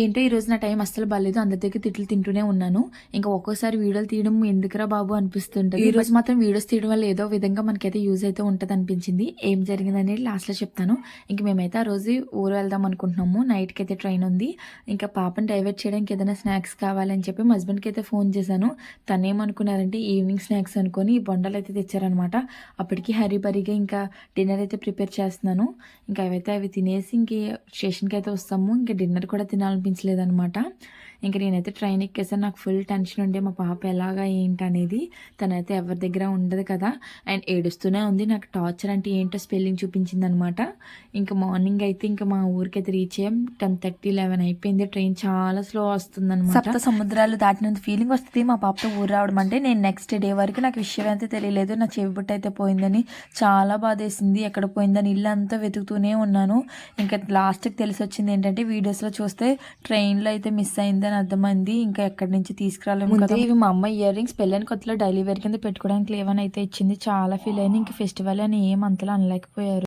ఏంటో ఈ రోజు నా టైం అస్సలు బాగాలేదు అందరి దగ్గర తిట్లు తింటూనే ఉన్నాను. ఇంకా ఒక్కోసారి వీడియోలు తీయడం ఎందుకురా బాబు అనిపిస్తుంటుంది. ఈ రోజు మాత్రం వీడియోస్ తీయడం వల్ల ఏదో విధంగా మనకైతే యూజ్ అయితే ఉంటుంది అనిపించింది ఏం జరిగింది అనేది లాస్ట్లో చెప్తాను. ఇంక మేమైతే ఆ రోజు ఊరు వెళ్దాం అనుకుంటున్నాము. నైట్కి అయితే ట్రైన్ ఉంది. ఇంకా పాపని డైవర్ట్ చేయడానికి ఏదైనా స్నాక్స్ కావాలని చెప్పి మా హస్బెండ్కి అయితే ఫోన్ చేశాను. తను ఏమనుకున్నారంటే ఈవినింగ్ స్నాక్స్ అనుకొని ఈ బొండలు అయితే తెచ్చారనమాట అప్పటికి హరీ బరీగా ఇంకా డిన్నర్ అయితే ప్రిపేర్ చేస్తున్నాను. ఇంకా అవైతే అవి తినేసి ఇంక స్టేషన్కి అయితే వస్తాము. ఇంకా డిన్నర్ కూడా తినాలనిపించలేదు అనమాట ఇంకా నేనైతే ట్రైన్ ఎక్కేసాను నాకు ఫుల్ టెన్షన్ ఉండే మా పాప ఎలాగా ఏంటి అనేది తనైతే ఎవరి దగ్గర ఉండదు కదా. అండ్ ఏడుస్తూనే ఉంది నాకు టార్చర్ అంటే ఏంటో స్పెల్లింగ్ చూపించింది అనమాట ఇంకా మార్నింగ్ అయితే ఇంకా మా ఊరికైతే రీచ్ అయ్యాం. టెన్ థర్టీ లెవెన్ అయిపోయింది. ట్రైన్ చాలా స్లో వస్తుంది అనమాట సప్త సముద్రాలు దాటినంత ఫీలింగ్ వస్తుంది. మా పాపతో ఊరు రావడం అంటే నేను నెక్స్ట్ డే వరకు నాకు విషయం అయితే తెలియలేదు. నా చెవి బుట్ట అయితే పోయిందని చాలా బాధేసింది. ఎక్కడ పోయిందని ఇల్లు అంతా వెతుకుతూనే ఉన్నాను. ఇంకా లాస్ట్కి తెలిసి వచ్చింది ఏంటంటే వీడియోస్లో చూస్తే ట్రైన్లో అయితే మిస్ అయింది. అయిందని అర్థమైంది. ఇంకా ఎక్కడి నుంచి తీసుకురాలేము కదా. ఇవి మా అమ్మ ఇయర్ రింగ్స్ పెళ్ళని కొత్తలో డైలీ వేర్ కింద పెట్టుకోవడానికి లేవని అయితే ఇచ్చింది. చాలా ఫీల్ అయింది. ఇంకా ఫెస్టివల్ అని ఏం అంతలా అనలేకపోయారు.